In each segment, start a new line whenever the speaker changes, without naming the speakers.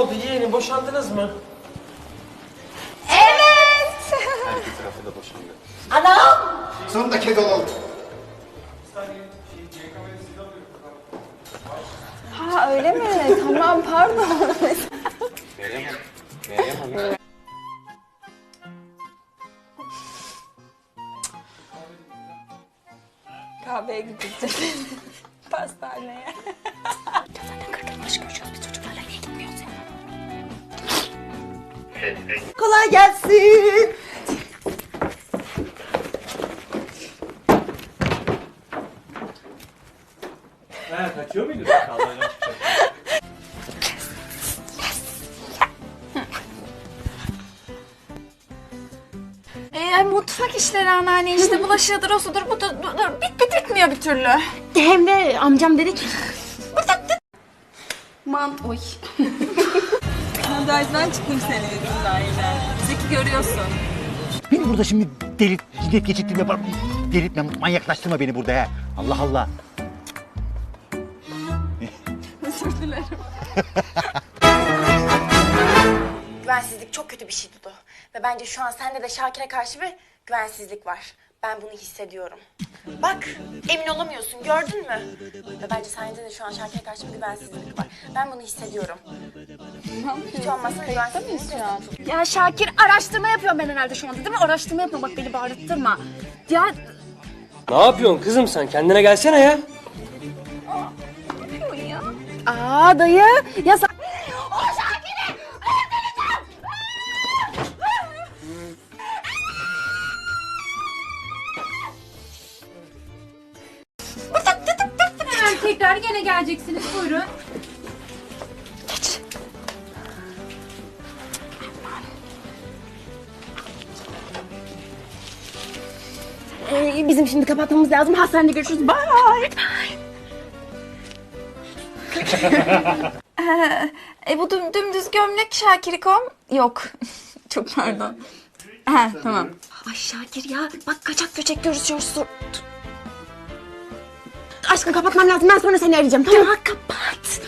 oldu yeğenim boşandınız mı?
Evet.
Erkek tarafı da boşandı.
Anam.
Sonunda kedi olalım.
Ha öyle mi? tamam pardon.
Meryem Hanım. Meryem Hanım.
Kahveye gideceğiz. Pastaneye. Zaten 40 yıl baş görüşüyoruz Kolay gelsin.
He kaçıyor muydun?
Ee, mutfak işleri anneanne işte bulaşığıdır o sudur bu dur, dur, dur. Bit, bit, bitmiyor bir türlü.
Hem de amcam dedi ki
Mant oy. Kadrajdan çıktım senin yüzünden yine. Zeki görüyorsun.
Beni burada şimdi delip, ciddiyet geçirttirme, bak- delirtme, manyaklaştırma beni burada he. Allah Allah.
Güvensizlik çok kötü bir şey Dudu. Ve bence şu an sende de Şakir'e karşı bir güvensizlik var. Ben bunu hissediyorum. Bak emin olamıyorsun gördün mü? Ve bence sende de şu an Şakir'e karşı bir güvensizlik var. Ben bunu hissediyorum. Hiç olmazsa güvensizliğini test et.
Ya Şakir araştırma yapıyor ben herhalde şu anda değil mi? Araştırma yapıyor bak beni bağırttırma. Ya
Ne yapıyorsun kızım sen? Kendine gelsene ya.
Aa dayı ya sen...
tekrar gene geleceksiniz buyurun.
"Ee, bizim şimdi kapatmamız lazım. Hastanede görüşürüz. Bye.
E bu düm, dümdüz gömlek Şakir'ikom. Yok. Çok pardon. Ha tamam.
Ay Şakir ya bak kaçak göçek görüşüyoruz. Aşkım kapatmam lazım. Ben sonra seni arayacağım. Tamam. Ya kapat.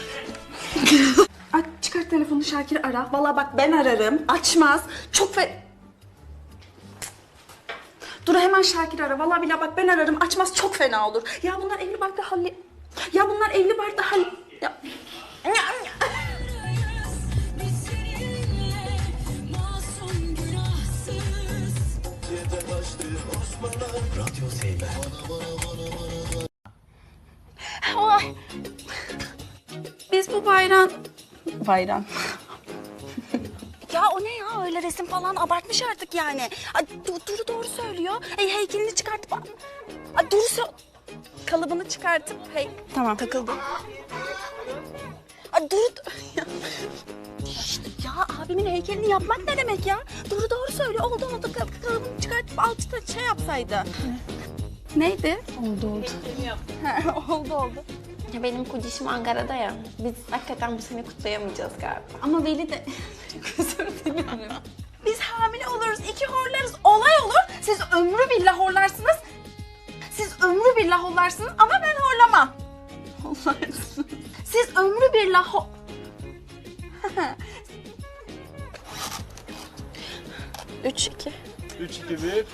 Aç çıkar telefonu Şakir ara. Valla bak ben ararım. Açmaz. Çok fe... Dur hemen Şakir ara. Valla bile bak ben ararım. Açmaz çok fena olur. Ya bunlar evli barklı halli... Ya bunlar evli barklı halli... Ya... Ay. Biz bu bayram... Bayram.
Ya o ne ya öyle resim falan abartmış artık yani. Ay, Du- Duru doğru söylüyor. Hey, heykelini çıkartıp... Ay, Duru sö-
Kalıbını çıkartıp hey
Tamam takıldı. Ay, Duru... Ya. Şşt, ya abimin heykelini yapmak ne demek ya? Duru doğru söylüyor. Oldu oldu. Kal- Kalıbını çıkartıp alçıda şey yapsaydı.
Neydi?
oldu oldu.
Ya benim kocişim Ankara'da ya. Biz hakikaten bu sene kutlayamayacağız galiba.
Ama Veli de... Çok özür dilerim. Biz hamile oluruz, iki horlarız, olay olur. Siz ömrü billah horlarsınız. Siz ömrü billah horlarsınız ama ben horlamam. Horlarsın. Siz ömrü billah ho...
Üç, iki.
3, 2, 1.